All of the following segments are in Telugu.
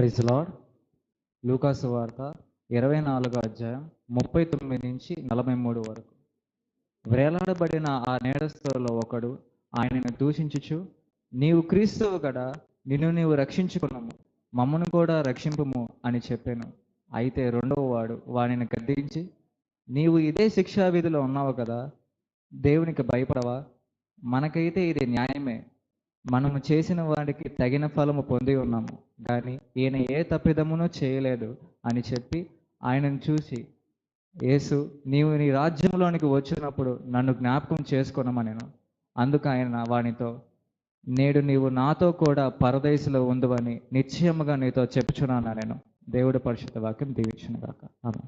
ప్రైజ్ లార్డ్ లూకాసు వార్త ఇరవై నాలుగో అధ్యాయం ముప్పై తొమ్మిది నుంచి నలభై మూడు వరకు. వేలాడబడిన ఆ నేరస్తులలో ఒకడు ఆయనను దూషించుచు నీవు క్రీస్తువు గడా నిన్ను నీవు రక్షించుకున్నాము మమ్మను కూడా రక్షింపము అని చెప్పాను. అయితే రెండవ వాడు వానిని గద్దించి నీవు ఇదే శిక్షా విధిలో ఉన్నావు కదా దేవునికి భయపడవా? మనకైతే ఇది న్యాయమే. మనము చేసిన వాడికి తగిన ఫలము పొంది ఉన్నాము కానీ ఈయన ఏ తప్పిదమును చేయలేదు అని చెప్పి ఆయనను చూసి యేసు నీవు నీ రాజ్యంలోనికి వచ్చినప్పుడు నన్ను జ్ఞాపకం చేసుకున్నామనేను అందుకు ఆయన వానితో నేడు నీవు నాతో కూడా పరదేశంలో ఉందవని నిశ్చయముగా నీతో చెప్పుచున్నాను నేను? దేవుడు పరిశుద్ధ వాక్యం దీవించిన కాక ఆమె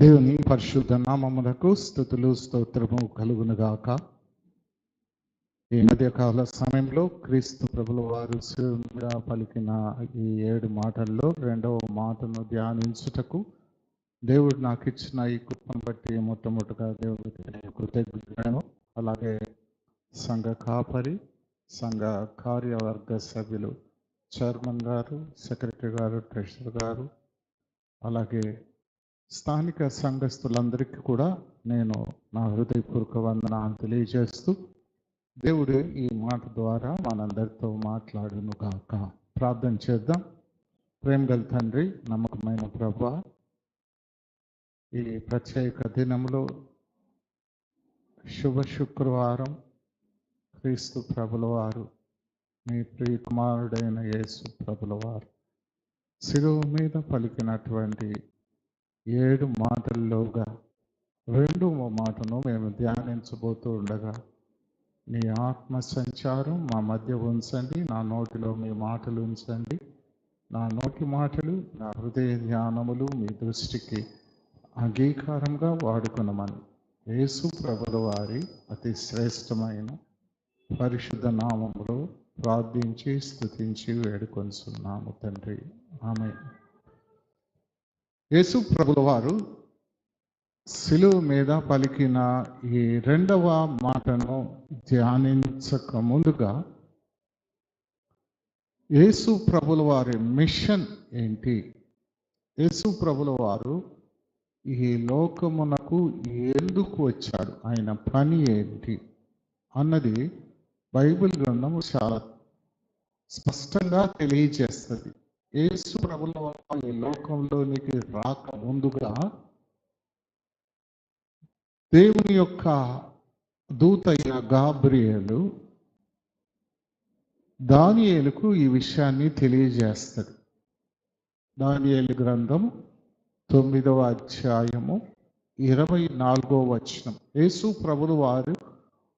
దేవుని పరిశుద్ధ నామములకు స్థుతులు స్తోత్రము కలుగునుగాక. ఈ మధ్యకాల సమయంలో క్రీస్తు ప్రభుల వారు శివునిగా పలికిన ఈ ఏడు మాటల్లో రెండవ మాటను ధ్యానించుటకు దేవుడు నాకు ఇచ్చిన ఈ కృపను బట్టి మొట్టమొదటిగా దేవుడికి నేను కృతజ్ఞతను అలాగే సంఘ కాపరి సంఘ కార్యవర్గ సభ్యులు చైర్మన్ గారు సెక్రటరీ గారు ట్రెషరర్ గారు అలాగే స్థానిక సంఘస్థులందరికీ కూడా నేను నా హృదయపూర్వక వందనాలు తెలియజేస్తూ దేవుడు ఈ మాట ద్వారా మనందరితో మాట్లాడును కాక ప్రార్థన చేద్దాం. ప్రేమ గల తండ్రి నమ్మకమైన ప్రభా ఈ ప్రత్యేక దినంలో శుభ శుక్రవారం. క్రీస్తు ప్రభుల వారు మీ ప్రియ కుమారుడైన యేసు ప్రభుల వారు శిలువ మీద పలికినటువంటి ఏడు మాటల్లోగా రెండవ మాటను మేము ధ్యానించబోతూ ఉండగా నీ ఆత్మ సంచారం మా మధ్య ఉంచండి నా నోటిలో మీ మాటలు ఉంచండి నా నోటి మాటలు నా హృదయ ధ్యానములు మీ దృష్టికి అంగీకారంగా వాడుకునమని యేసు ప్రభుల వారి అతి శ్రేష్టమైన పరిశుద్ధ నామములో ప్రార్థించి స్థుతించి వేడుకొంచున్నాము తండ్రి. ఆమె యేసు ప్రభుల వారు శిలువ మీద పలికిన ఈ రెండవ మాటను ధ్యానించక ముందుగా యేసు ప్రభుల వారి మిషన్ ఏంటి? యేసు ప్రభుల వారు ఈ లోకమునకు ఎందుకు వచ్చాడు ఆయన పని ఏంటి? అన్నది బైబిల్ గ్రంథము చాలా స్పష్టంగా తెలియజేస్తుంది. యేసు ప్రభుల ఈ లోకంలోనికి రాక ముందుగా దేవుని యొక్క దూత అయిన గాబ్రియేలు దానియేలుకు ఈ విషయాన్ని తెలియజేస్తాడు. దానియేలు గ్రంథం తొమ్మిదవ అధ్యాయము ఇరవై నాలుగో వచనం. యేసు ప్రభులు వారు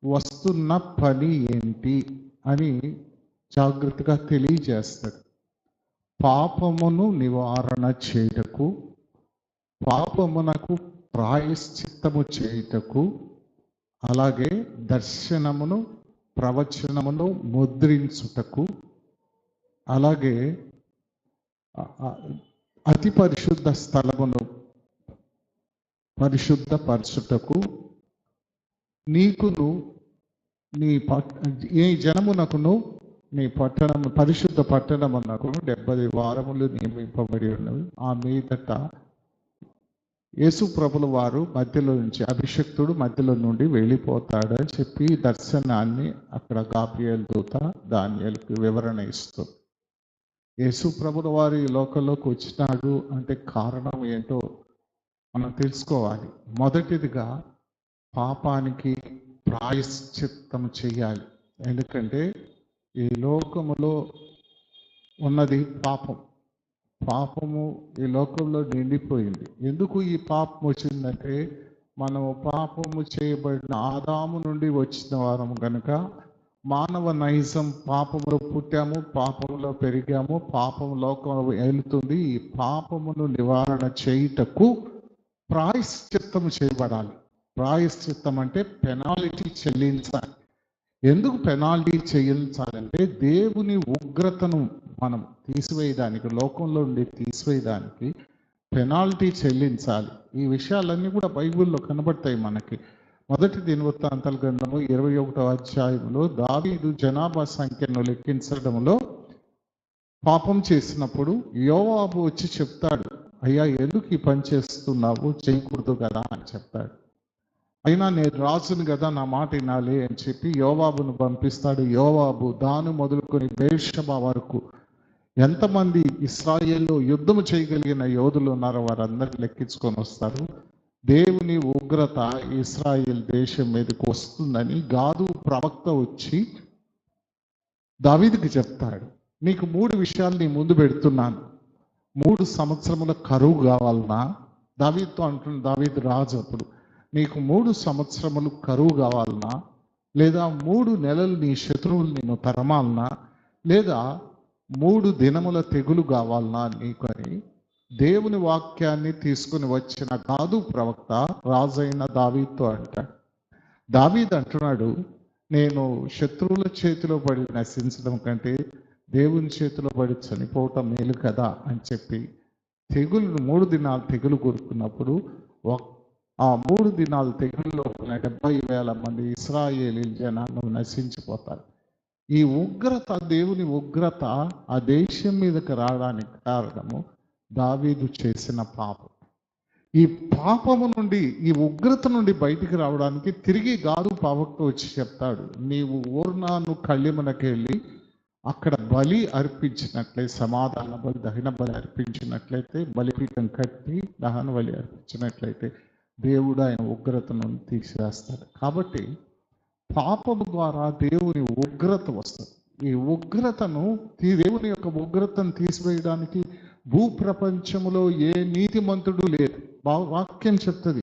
వస్తున్న పని ఏంటి అని జాగ్రత్తగా తెలియజేస్తాడు. పాపమును నివారణ చేయుటకు పాపమునకు ప్రాయశ్చిత్తము చేయుటకు అలాగే దర్శనమును ప్రవచనమును ముద్రించుటకు అలాగే అతి పరిశుద్ధ స్థలమును పరిశుద్ధపరచుటకు నీకును నీ పట్ ఈ జనమునకును నీ పట్టణము పరిశుద్ధ పట్టణమునకు డెబ్బై వారములు నియమింపబడి ఉన్నవి. ఆ మీదట యేసు ప్రభుల వారు మధ్యలో నుంచి అభిషక్తుడు మధ్యలో నుండి వెళ్ళిపోతాడని చెప్పి దర్శనాన్ని అక్కడ గాబ్రియల్ దూత దానియల్కి వివరణ ఇస్తుంది యేసు ప్రభుల వారు ఈ లోకంలోకి వచ్చినాడు అంటే కారణం ఏంటో మనం తెలుసుకోవాలి. మొదటిదిగా పాపానికి ప్రాయశ్చిత్తం చేయాలి. ఎందుకంటే ఈ లోకములో ఉన్నది పాపం. పాపము ఈ లోకంలో నిండిపోయింది. ఎందుకు ఈ పాపం వచ్చిందంటే మనము పాపము చేయబడిన ఆదాము నుండి వచ్చిన వారము కనుక మానవ నైజం పాపములో పుట్టాము పాపములో పెరిగాము పాపం లోకంలో వెళుతుంది. ఈ పాపమును నివారణ చేయుటకు ప్రాయశ్చిత్తము చేయబడాలి. ప్రాయశ్చిత్తం అంటే పెనాల్టీ చెల్లించాలి. ఎందుకు పెనాల్టీ చేయించాలంటే దేవుని ఉగ్రతను మనం తీసివేయడానికి లోకంలో ఉండి తీసివేయడానికి పెనాల్టీ చెల్లించాలి. ఈ విషయాలన్నీ కూడా బైబిల్లో కనబడతాయి మనకి. మొదటి దినవృత్తాంతాల గ్రంథము ఇరవై ఒకటో అధ్యాయంలో దావీదు జనాభా సంఖ్యను లెక్కించడంలో పాపం చేసినప్పుడు యోవాబు వచ్చి చెప్తాడు అయ్యా ఎందుకు ఈ పని చేస్తున్నావు? చేయకూడదు కదా అని చెప్తాడు. అయినా నేను రాజును కదా నా మాట వినాలి అని చెప్పి యోవాబును పంపిస్తాడు. యోవాబు దాను మొదలుకొని బేషబా వరకు. ఎంతమంది ఇస్రాయేల్లో యుద్ధం చేయగలిగిన యోధులు ఉన్నారో వారందరిని లెక్కించుకొని వస్తారు. దేవుని ఉగ్రత ఇస్రాయేల్ దేశం మీదకి వస్తుందని గాదు ప్రవక్త వచ్చి దావీదికి చెప్తాడు. నీకు మూడు విషయాలు నీ ముందు పెడుతున్నాను. మూడు సంవత్సరముల కరువు కావాలన్నా దావీదుతో అంటున్న దావీద్ రాజు అప్పుడు నీకు మూడు సంవత్సరములు కరువు కావాలనా లేదా మూడు నెలలు నీ శత్రువులు నేను తరమాలనా లేదా మూడు దినముల తెగులు కావాలనా నీకు అని దేవుని వాక్యాన్ని తీసుకుని వచ్చిన కాదు ప్రవక్త రాజైన దావీతో అంటాడు దావీద్ అంటున్నాడు నేను శత్రువుల చేతిలో పడి నశించడం కంటే దేవుని చేతిలో పడి చనిపోవటం మేలు కదా? అని చెప్పి తెగులు మూడు దినాలు తెగులు కోరుకున్నప్పుడు ఒక్- ఆ మూడు దినాలు తెగుల్లో డెబ్బై వేల మంది ఇస్రాయేలీ జనాలు నశించిపోతారు. ఈ ఉగ్రత దేవుని ఉగ్రత ఆ దేశం మీదకి రావడానికి కారణము దావీదు చేసిన పాపం. ఈ పాపము నుండి ఈ ఉగ్రత నుండి బయటికి రావడానికి తిరిగి గారు పాపకు వచ్చి చెప్తాడు నీవు ఓర్నాను కళ్యమునకి అక్కడ బలి అర్పించినట్లే సమాధాన బలి దహన బలి అర్పించినట్లయితే బలిపీఠం కట్టి దహన బలి అర్పించినట్లయితే దేవుడు ఆయన ఉగ్రతను తీసివేస్తాడు. కాబట్టి పాపము ద్వారా దేవుని ఉగ్రత వస్తుంది. ఈ ఉగ్రతను ఈ దేవుని యొక్క ఉగ్రతను తీసివేయడానికి భూప్రపంచములో ఏ నీతిమంతుడు లేదు బా- వాక్యం చెప్తుంది.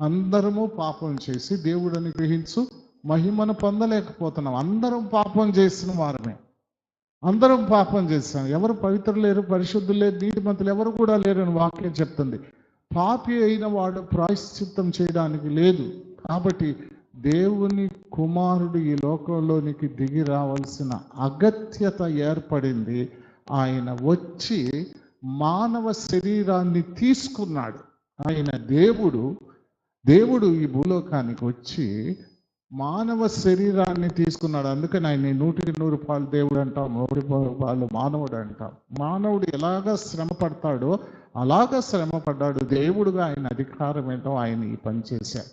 అందరము పాపం చేసి దేవుడని గ్రహించు మహిమను పొందలేకపోతున్నాం. అందరం పాపం చేసిన వారమే. అందరం పాపం చేస్తాం. ఎవరు పవిత్రులు లేరు పరిశుద్ధులు లేరు నీతిమంతులు ఎవరు కూడా లేరు అని వాక్యం చెప్తుంది. పాపి అయిన వాడు ప్రాయశ్చిత్తం చేయడానికి లేదు. కాబట్టి దేవుని కుమారుడు ఈ లోకంలోనికి దిగి రావాల్సిన అగత్యత ఏర్పడింది. ఆయన వచ్చి మానవ శరీరాన్ని తీసుకున్నాడు. ఆయన దేవుడు దేవుడు ఈ భూలోకానికి వచ్చి మానవ శరీరాన్ని తీసుకున్నాడు. అందుకని ఆయన నూటికి నూరు పాలు దేవుడు అంటాం నూటి పాలు మానవుడు అంటాం. మానవుడు ఎలాగ శ్రమ పడతాడో అలాగ శ్రమ పడ్డాడు. దేవుడుగా ఆయన అధికారం ఏంటో ఆయన ఈ పని చేశాడు.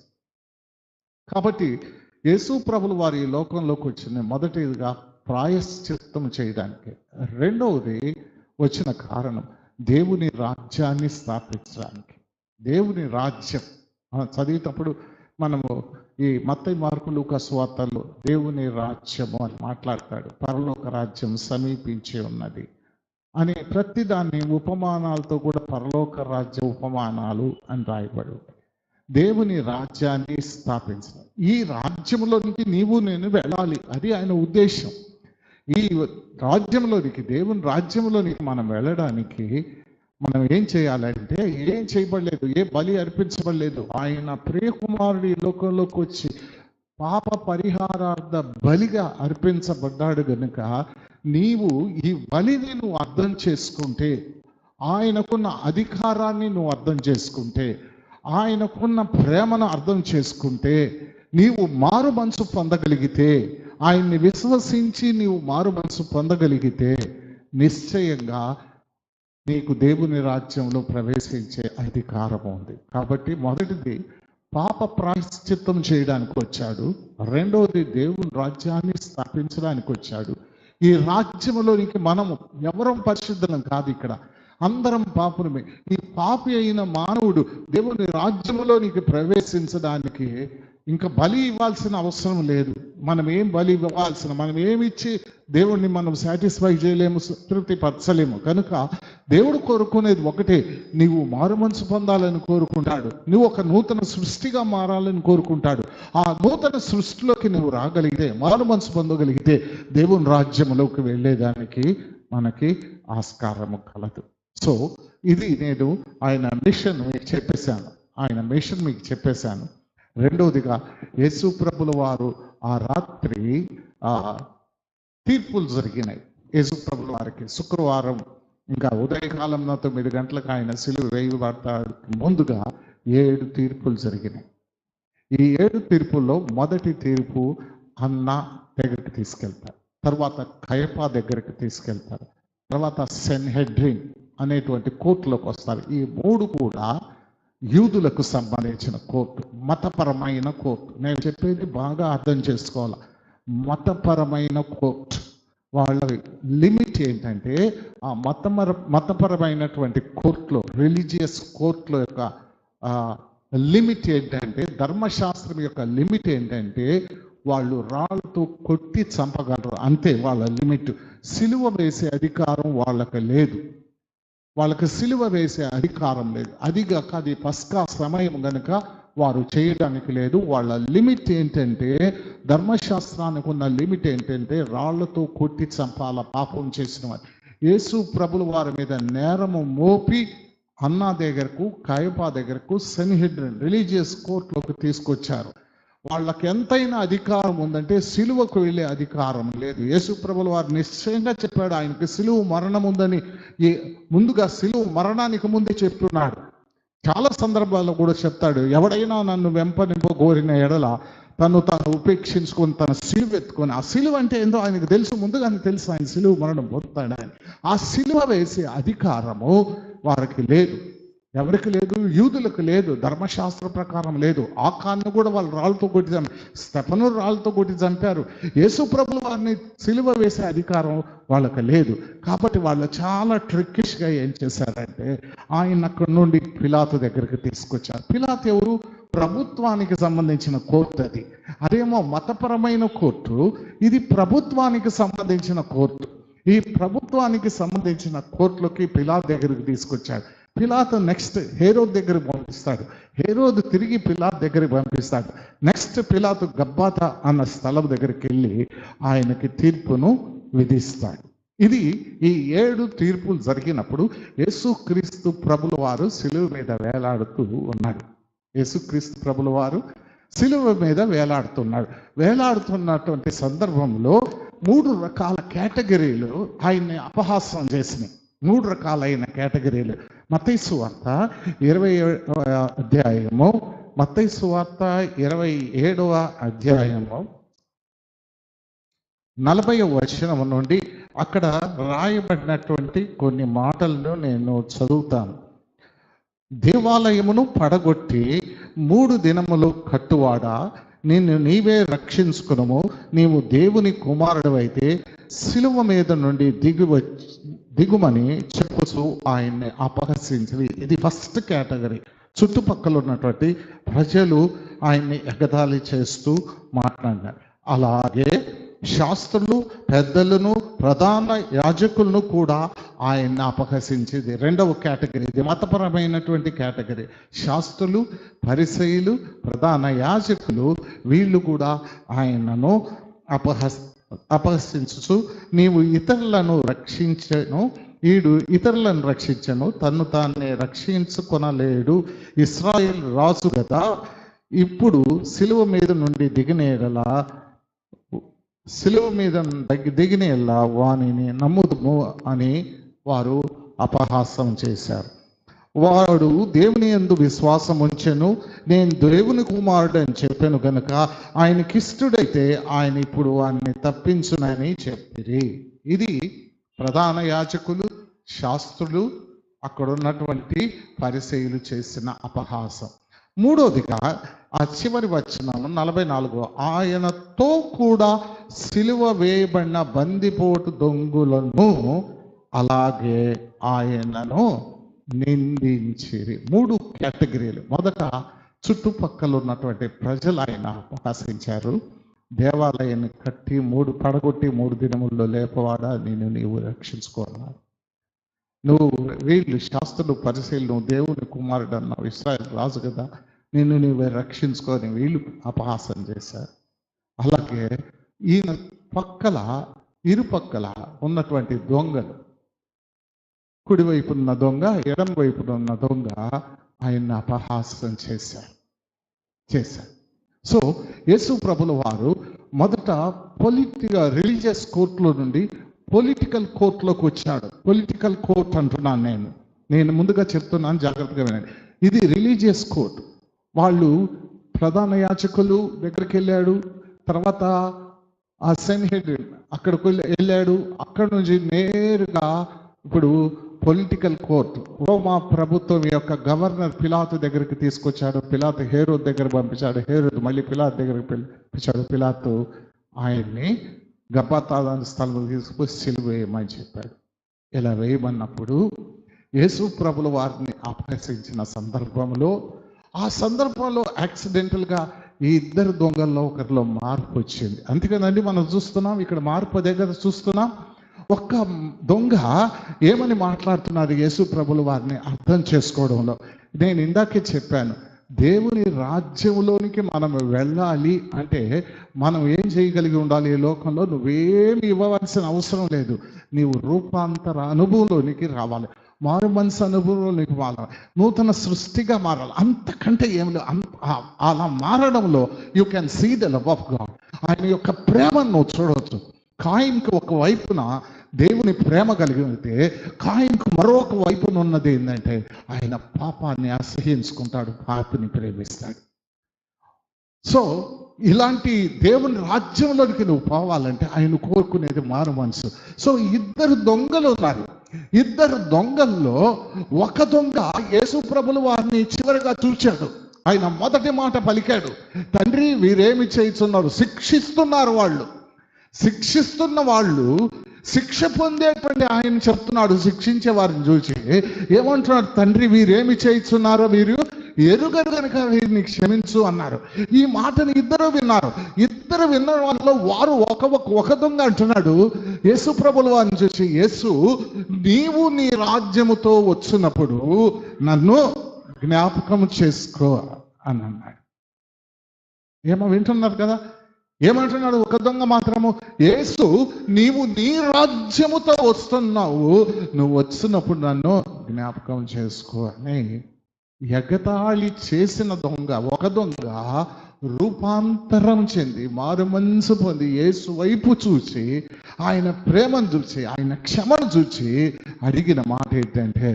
కాబట్టి యేసు ప్రభులు వారి ఈ లోకంలోకి వచ్చింది మొదటిదిగా ప్రాయశ్చిత్తం చేయడానికి రెండవది వచ్చిన కారణం దేవుని రాజ్యాన్ని స్థాపించడానికి. దేవుని రాజ్యం. చదివేటప్పుడు మనము ఈ మత్తయి మార్కు లూకాసు వార్తల్లో దేవుని రాజ్యము అని మాట్లాడతాడు. పరలోక రాజ్యం సమీపించి ఉన్నది. అనే ప్రతి దాన్ని ఉపమానాలతో కూడా పరలోక రాజ్య ఉపమానాలు అని రాయబడు. దేవుని రాజ్యాన్ని స్థాపించడం. ఈ రాజ్యంలోనికి నీవు నేను వెళ్ళాలి. అది ఆయన ఉద్దేశం. ఈ రాజ్యంలోనికి దేవుని రాజ్యంలోనికి మనం వెళ్ళడానికి మనం ఏం చేయాలంటే ఏం చేయబడలేదు ఏ బలి అర్పించబడలేదు ఆయన ప్రియకుమారుడు ఈ లోకంలోకి వచ్చి పాప పరిహారార్థ బలిగా అర్పించబడ్డాడు గనుక నీవు ఈ బలిని నువ్వు అర్థం చేసుకుంటే ఆయనకున్న అధికారాన్ని నువ్వు అర్థం చేసుకుంటే ఆయనకున్న ప్రేమను అర్థం చేసుకుంటే నీవు మారు మనసు పొందగలిగితే ఆయన్ని విశ్వసించి నీవు మారు మనసు పొందగలిగితే నిశ్చయంగా నీకు దేవుని రాజ్యంలో ప్రవేశించే అధికారం ఉంది. కాబట్టి మొదటిది పాప ప్రాయశ్చిత్తం చేయడానికి వచ్చాడు. రెండవది దేవుని రాజ్యాన్ని స్థాపించడానికి వచ్చాడు. ఈ రాజ్యంలోనికి మనము ఎవరం పరిశుద్ధం కాదు ఇక్కడ. అందరం పాపులమే. ఈ పాపి అయిన మానవుడు దేవుని రాజ్యంలోనికి ప్రవేశించడానికి ఇంకా బలి ఇవ్వాల్సిన అవసరం లేదు. మనం ఏం బలి ఇవ్వాల్సిన మనం ఏమిచ్చి ఇచ్చి దేవుణ్ణి మనం సాటిస్ఫై చేయలేము తృప్తి పరచలేము. కనుక దేవుడు కోరుకునేది ఒకటే నీవు మారు మనసు పొందాలని కోరుకుంటాడు. నువ్వు ఒక నూతన సృష్టిగా మారాలని కోరుకుంటాడు. ఆ నూతన సృష్టిలోకి నువ్వు రాగలిగితే మారు మనసు పొందగలిగితే దేవుని రాజ్యంలోకి వెళ్ళేదానికి మనకి ఆస్కారము కలదు. సో ఇది నేను ఆయన మిషన్ మీకు చెప్పేశాను. ఆయన మిషన్ మీకు చెప్పేశాను. రెండవదిగా యేసు ప్రభుల వారు ఆ రాత్రి ఆ తీర్పులు జరిగినాయి. యేసు ప్రభుల వారికి శుక్రవారం ఇంకా ఉదయకాలంలో తొమ్మిది గంటలకు ఆయన సిలువ వేయబడతానికి ముందుగా ఏడు తీర్పులు జరిగినాయి. ఈ ఏడు తీర్పుల్లో మొదటి తీర్పు అన్న దగ్గరికి తీసుకెళ్తారు. తర్వాత కయపా దగ్గరికి తీసుకెళ్తారు. తర్వాత సెన్హెడ్రిన్ అనేటువంటి కోర్టులోకి వస్తారు. ఈ మూడు కూడా యూదులకు సంబంధించిన కోర్టు మతపరమైన కోర్టు. నేను చెప్పేది బాగా అర్థం చేసుకోవాలి? మతపరమైన కోర్టు. వాళ్ళ లిమిట్ ఏంటంటే ఆ మతమర మతపరమైనటువంటి కోర్టులో రిలీజియస్ కోర్టులో యొక్క లిమిట్ ఏంటంటే ధర్మశాస్త్రం యొక్క లిమిట్ ఏంటంటే వాళ్ళు రాళ్ళతో కొట్టి చంపగలరు. అంతే వాళ్ళ లిమిట్. సిలువ వేసే అధికారం వాళ్ళకి లేదు. వాళ్ళకి సిలువ వేసే అధికారం లేదు. అది కాక అది పస్కా సమయం గనుక వారు చేయడానికి లేదు. వాళ్ళ లిమిట్ ఏంటంటే ధర్మశాస్త్రానికి ఉన్న లిమిట్ ఏంటంటే రాళ్ళతో కొట్టి చంపాల పాపం చేసిన వారు యేసు ప్రభుల వారి మీద నేరము మోపి అన్నా దగ్గరకు కాయపా దగ్గరకు సెన్హెడ్రన్ రిలీజియస్ కోర్టులోకి తీసుకొచ్చారు. వాళ్ళకి ఎంతైనా అధికారం ఉందంటే సిలువకు వెళ్ళే అధికారం లేదు. యేసు ప్రభుల వారు నిశ్చయంగా చెప్పాడు ఆయనకి సిలువు మరణం ఉందని ఈ ముందుగా సిలువు మరణానికి ముందే చెప్తున్నాడు. చాలా సందర్భాల్లో కూడా చెప్తాడు ఎవడైనా నన్ను వెంపనింపగోరిన ఎడల తను తాను ఉపేక్షించుకొని తన సిలువ ఎత్తుకొని ఆ సిలువ అంటే ఏందో ఆయనకు తెలుసు ముందుగానే తెలుసు ఆయన సిలువ మరణం పొందుతాడు ఆయన. ఆ సిలువ వేసే అధికారము వారికి లేదు. ఎవరికి లేదు యూదులకు లేదు ధర్మశాస్త్ర ప్రకారం లేదు. ఆ కాన్ను కూడా వాళ్ళు రాళ్ళతో కొట్టి చంపారు స్తెపను రాళ్ళతో కొట్టి చంపారు. యేసు ప్రభులు వారిని సిలువ వేసే అధికారం వాళ్ళకి లేదు. కాబట్టి వాళ్ళు చాలా ట్రిక్కిష్గా ఏం చేశారంటే ఆయన అక్కడి నుండి పిలాతు దగ్గరికి తీసుకొచ్చారు. పిలాత్ ఎవరు? ప్రభుత్వానికి సంబంధించిన కోర్టు అది. అదేమో మతపరమైన కోర్టు ఇది ప్రభుత్వానికి సంబంధించిన కోర్టు. ఈ ప్రభుత్వానికి సంబంధించిన కోర్టులోకి పిలాత్ దగ్గరికి తీసుకొచ్చారు. పిలాత్ నెక్స్ట్ హేరోద్ దగ్గరికి పంపిస్తాడు. హేరోద్ తిరిగి పిలాత్ దగ్గరికి పంపిస్తాడు. నెక్స్ట్ పిలాత్ గబ్బాత అన్న స్థలం దగ్గరికి వెళ్ళి ఆయనకి తీర్పును విధిస్తాడు. ఇది ఈ ఏడు తీర్పులు జరిగినప్పుడు యేసుక్రీస్తు ప్రభుల వారు సిలువ మీద వేలాడుతూ ఉన్నాడు యేసుక్రీస్తు ప్రభుల వారు సిలువ మీద వేలాడుతున్నాడు వేలాడుతున్నటువంటి సందర్భంలో మూడు రకాల కేటగిరీలు ఆయన్ని అపహాసం చేసినాయి. మూడు రకాలైన కేటగిరీలు. మతైసు వార్త ఇరవై అధ్యాయము. మతైసు వార్త ఇరవై ఏడవ అధ్యాయము. నలభై వచనం నుండి అక్కడ రాయబడినటువంటి కొన్ని మాటలను నేను చదువుతాను. దేవాలయమును పడగొట్టి మూడు దినములు కట్టువాడా? నిన్ను నీవే రక్షించుకునము. నీవు దేవుని కుమారుడు అయితే శిలువ మీద నుండి దిగు దిగుమని చెప్పుచు ఆయన్ని అపహసించి ఇది ఫస్ట్ కేటగిరీ చుట్టుపక్కల ఉన్నటువంటి ప్రజలు ఆయన్ని ఎగతాళి చేస్తూ మాట్లాడినారు. అలాగే శాస్త్రులు పెద్దలను ప్రధాన యాజకులను కూడా ఆయన్ని అపహసించేది. రెండవ కేటగిరీ ఇది మతపరమైనటువంటి కేటగిరీ శాస్త్రులు పరిసయులు ప్రధాన యాజకులు వీళ్ళు కూడా ఆయనను అపహస్ అపహసించు నీవు ఇతరులను రక్షించను ఈడు ఇతరులను రక్షించను తను తానే రక్షించుకొనలేడు. ఇస్రాయేల్ రాజు కదా ఇప్పుడు సిలువ మీద నుండి దిగినేలా సిలువ మీద దిగినేలా వానిని నమ్ముదుము అని వారు అపహాసం చేశారు. వాడు దేవుని ఎందు విశ్వాసం ఉంచెను నేను దేవుని కుమారుడు అని చెప్పాను కనుక ఆయనకి ఇష్టడైతే ఆయన ఇప్పుడు వాడిని తప్పించునని చెప్పిరి. ఇది ప్రధాన యాజకులు శాస్త్రులు అక్కడ ఉన్నటువంటి పరిచయులు చేసిన అపహాసం. మూడోదిగా ఆ చివరి వచనం నలభై నాలుగు ఆయనతో కూడా సిలువ వేయబడిన బందిపోటు దొంగులను అలాగే ఆయనను నిందించిరి. మూడు కేటగిరీలు. మొదట చుట్టుపక్కల ఉన్నటువంటి ప్రజలు ఆయన అపహసించారు దేవాలయాన్ని కట్టి మూడు పడగొట్టి మూడు దినముల్లో లేపవాడా నేను నీవు రక్షించుకోవాలి. నువ్వు వీళ్ళు శాస్త్రులు పరిశీలన నువ్వు దేవుని కుమారుడు అన్నావు ఇస్రాయల్ రాజు కదా నిన్ను నువ్వే రక్షించుకొని వీళ్ళు అపహాసం చేశారు. అలాగే ఈయన పక్కల ఇరుపక్కల ఉన్నటువంటి దొంగలు కుడివైపున్న దొంగ ఎడం వైపున ఉన్న దొంగ ఆయన్ని అపహాసం చేశారు. చేశారు. సో యేసు ప్రభుల వారు మొదట పొలిటికల్ రిలీజియస్ కోర్టులో నుండి పొలిటికల్ కోర్టులోకి వచ్చాడు. పొలిటికల్ కోర్ట్ అంటున్నాను నేను. నేను ముందుగా చెప్తున్నాను జాగ్రత్తగా వినండి. ఇది రిలీజియస్ కోర్ట్. వాళ్ళు ప్రధాన యాచకులు దగ్గరికి వెళ్ళాడు. తర్వాత ఆ సెన్హెడ్ అక్కడికి వెళ్ళి- వెళ్ళాడు. అక్కడ నుంచి నేరుగా ఇప్పుడు పొలిటికల్ కోర్ట్ రోమా ప్రభుత్వం యొక్క గవర్నర్ పిలాతు దగ్గరికి తీసుకొచ్చాడు. పిలాతు హేరో దగ్గర పంపించాడు. హేరో మళ్ళీ పిలాత్ దగ్గరికి పంపించాడు. పిలాతు ఆయన్ని గర్భతాదాని స్థలంలో తీసుకుపోయి సిలువ వేయమని చెప్పాడు. ఇలా వేయమన్నప్పుడు యేసు ప్రభుల వారిని అపహసించిన సందర్భంలో ఆ సందర్భంలో యాక్సిడెంటల్గా ఈ ఇద్దరు దొంగల్లో ఒకరిలో మార్పు వచ్చింది. అందుకనండి మనం చూస్తున్నాం ఇక్కడ మార్పు దగ్గర చూస్తున్నాం. ఒక్క దొంగ ఏమని మాట్లాడుతున్నారు యేసు ప్రభుల వారిని అర్థం చేసుకోవడంలో? నేను ఇందాకే చెప్పాను దేవుని రాజ్యంలోనికి మనం వెళ్ళాలి అంటే మనం ఏం చేయగలిగి ఉండాలి ఈ లోకంలో? నువ్వేమి ఇవ్వవలసిన అవసరం లేదు. నీవు రూపాంతర అనుభవంలోనికి రావాలి. మారు మనసు అనుభవంలోనికి మారాలి నూతన సృష్టిగా మారాలి. అంతకంటే ఏం లేదు. అంత అలా మారడంలో you can see the love of God ఆయన యొక్క ప్రేమను నువ్వు చూడవచ్చు. కాయిన్కి ఒక వైపున దేవుని ప్రేమ కలిగి ఉంటే కాయంకు మరొక వైపున ఉన్నది ఏంటంటే ఆయన పాపాన్ని అసహించుకుంటాడు పాపిని ప్రేమిస్తాడు. సో ఇలాంటి దేవుని రాజ్యంలోనికి నువ్వు పోవాలంటే ఆయన కోరుకునేది మారు మనసు. సో ఇద్దరు దొంగలు ఉన్నారు. ఇద్దరు దొంగల్లో ఒక దొంగ యేసు ప్రభులు వారిని చివరిగా చూచాడు. ఆయన మొదటి మాట పలికాడు. తండ్రి వీరేమి చేస్తున్నారు శిక్షిస్తున్నారు వాళ్ళు. శిక్షిస్తున్న వాళ్ళు శిక్ష పొందేటువంటి ఆయన చెప్తున్నాడు శిక్షించే వారిని చూసి ఏమంటున్నాడు తండ్రి వీరేమి చేయిస్తున్నారో వీరు ఎరుగరు కనుక వీరిని క్షమించు అన్నారు. ఈ మాటని ఇద్దరు విన్నారు. ఇద్దరు విన్న వాళ్ళలో వారు ఒక ఒక- దొంగ అంటున్నాడు. యేసు ప్రభుల వారిని చూసి యేసు నీవు నీ రాజ్యముతో వచ్చినప్పుడు నన్ను జ్ఞాపకం చేసుకో అని అన్నాడు. ఏమో వింటున్నారు కదా? ఏమంటున్నాడు? ఒక దొంగ మాత్రము ఏసు నీవు నీ రాజ్యముతో వస్తున్నావు. నువ్వు వచ్చినప్పుడు నన్ను జ్ఞాపకం చేసుకో అని ఎగతాళి చేసిన దొంగ ఒక దొంగ రూపాంతరం చెంది మారు మనసు పొంది యేసు వైపు చూసి ఆయన ప్రేమను చూసి ఆయన క్షమను చూసి అడిగిన మాట ఏంటంటే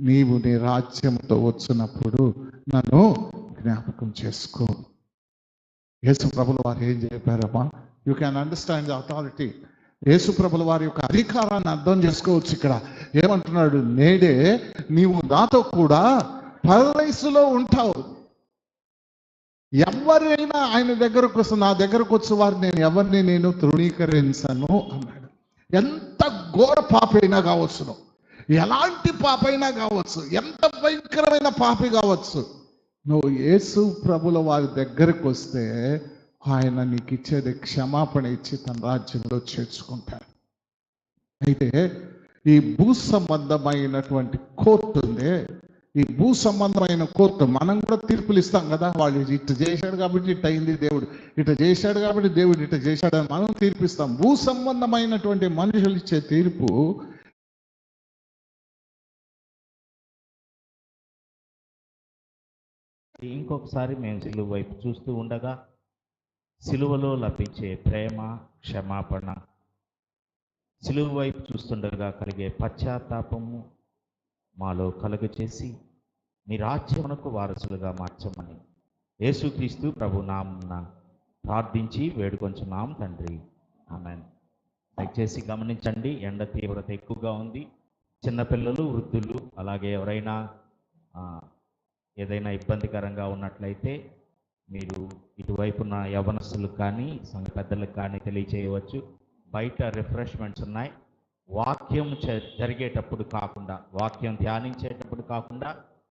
నీవు నీ రాజ్యంతో వచ్చినప్పుడు నన్ను జ్ఞాపకం చేసుకో యేసు ప్రభుల వారు ఏం చెప్పారమ్మా? You can understand the authority Yesu ప్రభుల వారి యొక్క అధికారాన్ని అర్థం చేసుకోవచ్చు ఇక్కడ. ఏమంటున్నాడు? నేడే నీవు నాతో కూడా పరవయసులో ఉంటావు. ఎవరైనా ఆయన దగ్గరకు వస్తు నా దగ్గరకు వచ్చే వారు నేను ఎవరిని నేను తృణీకరించను అన్నాడు. ఎంత ఘోర పాపైనా కావచ్చును. ఎలాంటి పాపైనా కావచ్చు. ఎంత భయంకరమైన పాపి కావచ్చు. నువ్వు యేసు ప్రభుల వారి దగ్గరకు వస్తే ఆయన నీకు ఇచ్చేది క్షమాపణ ఇచ్చి తన రాజ్యంలో చేర్చుకుంటాడు. అయితే ఈ భూ సంబంధమైనటువంటి కోర్టు ఉంది ఈ భూ సంబంధమైన కోర్టు మనం కూడా తీర్పులు ఇస్తాం కదా. వాళ్ళు ఇటు చేశాడు కాబట్టి ఇట్ అయింది దేవుడు ఇట చేశాడు కాబట్టి దేవుడు ఇట చేశాడు అని మనం తీర్పిస్తాం. భూ సంబంధమైనటువంటి మనుషులు ఇచ్చే తీర్పు ఇంకొకసారి మేము సిలువ వైపు చూస్తూ ఉండగా సిలువలో లభించే ప్రేమ క్షమాపణ సిలువ వైపు చూస్తుండగా కలిగే పశ్చాత్తాపము మాలో కలుగచేసి మీ రాజ్యమునకు వారసులుగా మార్చమని యేసుక్రీస్తు ప్రభు నామున ప్రార్థించి వేడుకొంచున్నాం తండ్రి. ఆమె దయచేసి గమనించండి ఎండ తీవ్రత ఎక్కువగా ఉంది. చిన్నపిల్లలు వృద్ధులు అలాగే ఎవరైనా ఏదైనా ఇబ్బందికరంగా ఉన్నట్లయితే మీరు ఇటువైపున యవనస్తులకు కానీ సంఘ పెద్దలకు కానీ తెలియచేయవచ్చు. బయట రిఫ్రెష్మెంట్స్ ఉన్నాయి. వాక్యం జరిగేటప్పుడు కాకుండా వాక్యం ధ్యానించేటప్పుడు కాకుండా